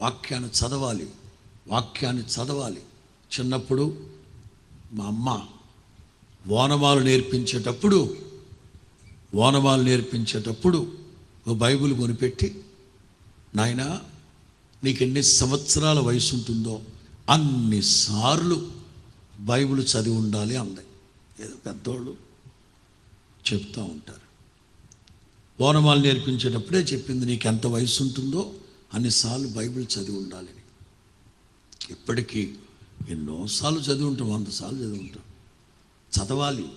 వాక్యాన్ని చదవాలి వాక్యాన్ని చదవాలి. చిన్నప్పుడు మా అమ్మ ఓనమాలు నేర్పించేటప్పుడు ఓనమాలు నేర్పించేటప్పుడు ఓ బైబిల్ కొనిపెట్టి నాయనా నీకు ఎన్ని సంవత్సరాల వయసు ఉంటుందో అన్నిసార్లు బైబిల్ చదివి ఉండాలి అంది. ఏదో పెద్దోళ్ళు చెప్తూ ఉంటారు. ఓనమాలు నేర్పించేటప్పుడే చెప్పింది నీకు ఎంత వయసు ఉంటుందో అన్నిసార్లు బైబిల్ చదివి ఉండాలి. ఇప్పటికీ ఎన్నోసార్లు చదివి ఉంటాం వందసార్లు చదివి ఉంటాం. చదవాలి.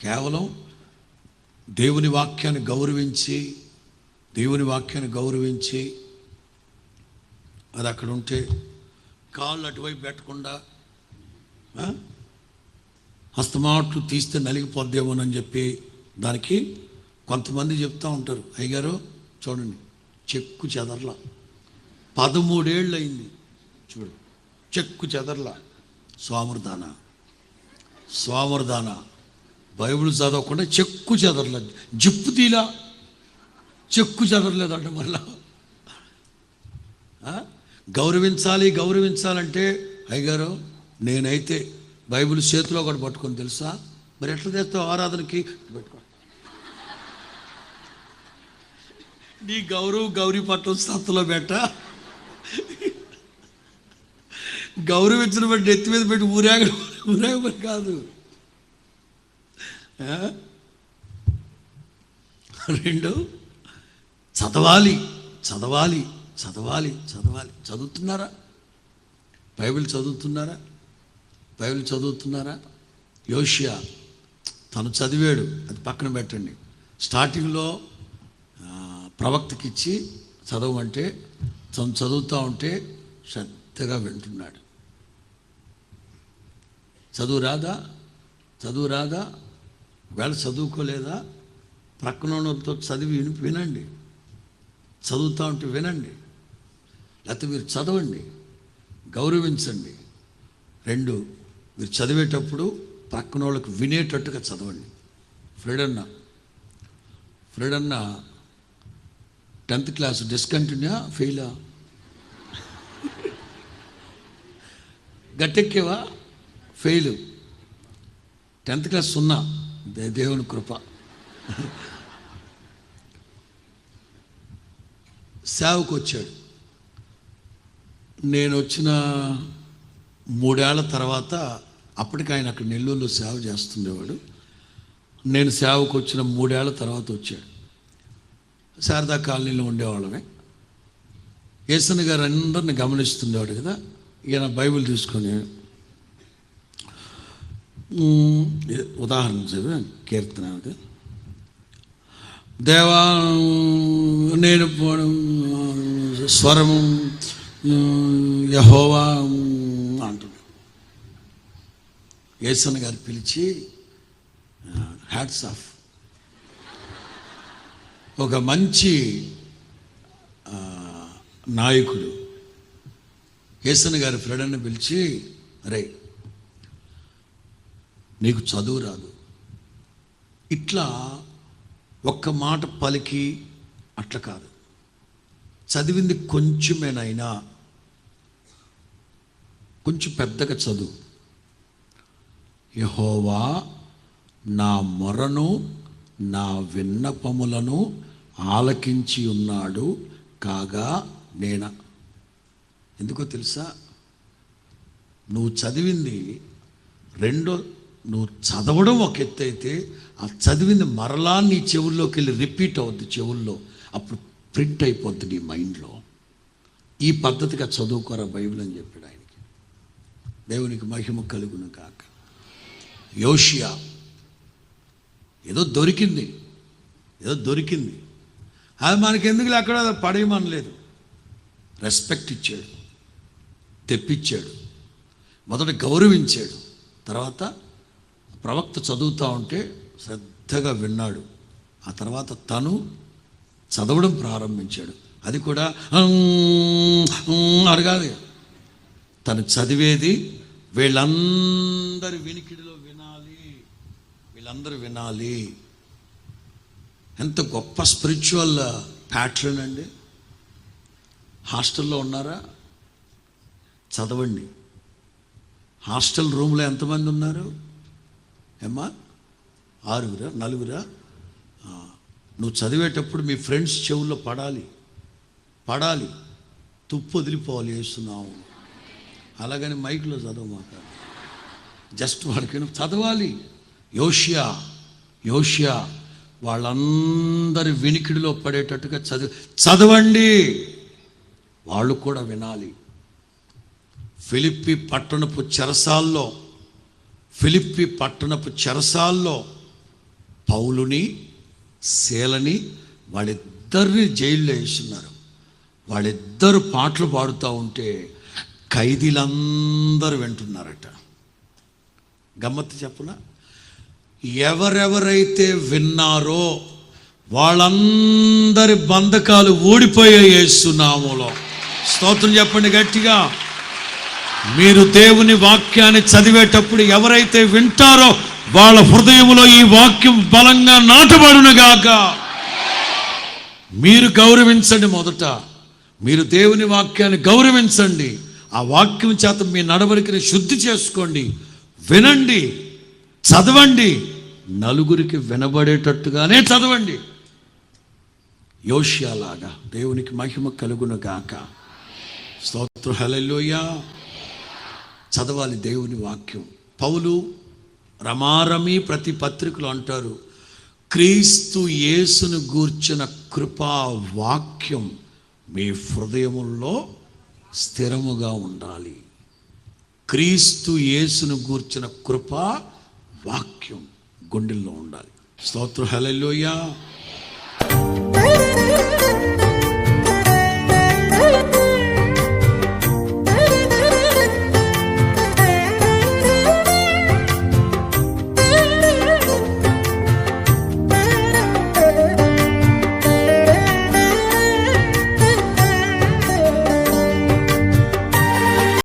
కేవలం దేవుని వాక్యాన్ని గౌరవించి దేవుని వాక్యాన్ని గౌరవించి అది అక్కడ ఉంటే కాళ్ళు అటువైపు పెట్టకుండా హస్తమాట్లు తీస్తే నలిగిపోద్దేమోనని చెప్పి దానికి కొంతమంది చెప్తూ ఉంటారు. అయ్యగారు చూడండి. చెక్కు చెదర్ల. పదమూడేళ్ళు అయింది చూడు చెక్కు చెదర్ల. స్వామృదాన స్వామృదాన బైబిల్ చదవకుండా చెక్కు చెదరల. జిప్పు తీలా. చెక్కు చెదరలేదంట మళ్ళా. గౌరవించాలి గౌరవించాలంటే అయ్యగారు నేనైతే బైబిల్ చేతిలో కూడా పట్టుకొని తెలుసా? మరి ఎట్లా చేస్తావు ఆరాధనకి? పెట్టుకో. నీ గౌరవ్ గౌరీ పట్టం సత్తలో పెట్ట గౌరవించిన బట్టి ఎత్తి మీద పెట్టి ఊరేగ ఊరేగమని కాదు. రెండు చదవాలి చదవాలి చదవాలి చదవాలి. చదువుతున్నారా? బైబిల్ చదువుతున్నారా? బైబిల్ చదువుతున్నారా? యోషియా తను చదివాడు. అది పక్కన పెట్టండి. స్టార్టింగ్లో ప్రవక్తకి ఇచ్చి చదవమంటే తను చదువుతూ ఉంటే శ్రద్ధగా వింటున్నాడు. చదువు రాదా? చదువు రాదా? వేళ చదువుకోలేదా? ప్రక్కన వాళ్ళతో చదివి విని వినండి. చదువుతూ ఉంటే వినండి. లేకపోతే మీరు చదవండి. గౌరవించండి. రెండు మీరు చదివేటప్పుడు పక్కన వాళ్ళకి వినేటట్టుగా చదవండి. ఫ్రెడన్న ఫ్రెడన్న టెన్త్ క్లాస్ డిస్కంటిన్యూ ఫెయిలా? గట్టెక్కేవా? ఫెయిల్. టెన్త్ క్లాస్ సున్నా. దే- దేవుని కృప. సేవకు వచ్చాడు నేను వచ్చిన మూడేళ్ళ తర్వాత అప్పటికి ఆయన అక్కడ నెల్లూరులో సేవ చేస్తుండేవాడు. నేను సేవకు వచ్చిన మూడేళ్ళ తర్వాత వచ్చాడు. శారదా కాలనీలో ఉండేవాళ్ళమే. యేసన్ గారు అందరిని గమనిస్తుండేవాడు కదా. ఈయన బైబిల్ తీసుకొని ఉదాహరణ చదివి కీర్తనానికి అది. దేవా నేను స్వరము యహోవా అంటున్నాడు యేసన్ గారు పిలిచి హ్యాట్స్ ఆఫ్ ఒక మంచి నాయకుడు. కేసన్ గారి ఫ్రెండ్ని పిలిచి అరే నీకు చదువు రాదు. ఇట్లా ఒక్క మాట పలికి అట్లా కాదు. చదివింది కొంచెమేనైనా కొంచెం పెద్దగా చదువు. యహోవా నా మొరను నా విన్నపములను ఆలకించి ఉన్నాడు కాగా నేన. ఎందుకో తెలుసా? నువ్వు చదివింది రెండో నువ్వు చదవడం ఒక ఎత్తు అయితే ఆ చదివింది మరలా నీ చెవుల్లోకి వెళ్ళి రిపీట్ అవుద్ది చెవుల్లో. అప్పుడు ప్రింట్ అయిపోద్ది నీ మైండ్లో ఈ పద్ధతిగా చదువుకోరా బైబిల్ అని చెప్పాడు ఆయనకి. దేవునికి మహిమ కలుగును కాక యోషియా. ఏదో దొరికింది. ఏదో దొరికింది. అది మనకెందుకు అక్కడ పడేయమనలేదు. రెస్పెక్ట్ ఇచ్చాడు. తెప్పించాడు మొదట గౌరవించాడు. తర్వాత ప్రవక్త చదువుతూ ఉంటే శ్రద్ధగా విన్నాడు. ఆ తర్వాత తను చదవడం ప్రారంభించాడు. అది కూడా అడగాలి. తను చదివేది వీళ్ళందరి వినికిడిలో వినాలి. వీళ్ళందరూ వినాలి. ఎంత గొప్ప స్పిరిచువల్ ప్యాటర్న్ అండి. హాస్టల్లో ఉన్నారా? చదవండి. హాస్టల్ రూమ్లో ఎంతమంది ఉన్నారు? ఏమ్మా? ఆరుగురా? నలుగురా? నువ్వు చదివేటప్పుడు మీ ఫ్రెండ్స్ చెవుల్లో పడాలి. పడాలి. తుప్పు వదిలిపోవాలి వేస్తున్నావు అలాగని మైక్లో చదవమాక జస్ట్ వాడికి చదవాలి. యోషియా యోషియా. వాళ్ళందరి వినికిడిలో పడేటట్టుగా చదివి చదవండి. వాళ్ళు కూడా వినాలి. ఫిలిప్పి పట్టణపు చెరసాల్లో ఫిలిప్పి పట్టణపు చెరసాల్లో పౌలుని శీలని వాళ్ళిద్దరిని జైల్లో వేస్తున్నారు. వాళ్ళిద్దరు పాటలు పాడుతూ ఉంటే ఖైదీలందరూ వింటున్నారట. గమ్మత్తు చెప్పనా? ఎవరెవరైతే విన్నారో వాళ్ళందరి బంధకాలు ఓడిపోయాయి యేసునామములో స్తోత్రం చెప్పండి గట్టిగా. మీరు దేవుని వాక్యాన్ని చదివేటప్పుడు ఎవరైతే వింటారో వాళ్ళ హృదయంలో ఈ వాక్యం బలంగా నాటబడునుగాక. మీరు గౌరవించండి మొదట. మీరు దేవుని వాక్యాన్ని గౌరవించండి. ఆ వాక్యం చేత మీ నడవడికని శుద్ధి చేసుకోండి. వినండి. చదవండి. నలుగురికి వినబడేటట్టుగానే చదవండి. యోష్యాలాగా దేవునికి మహిమ కలుగును గాక. స్తోత్ర. హల్లెలూయా. చదవాలి దేవుని వాక్యం. పౌలు రమారమి ప్రతి పత్రికలు అంటారు క్రీస్తు యేసును గూర్చిన కృపా వాక్యం మీ హృదయముల్లో స్థిరముగా ఉండాలి. క్రీస్తు యేసును గూర్చిన కృపా వాక్యం గుండెల్లో ఉండాలి స్తోత్ర హల్లెలూయా Thank you.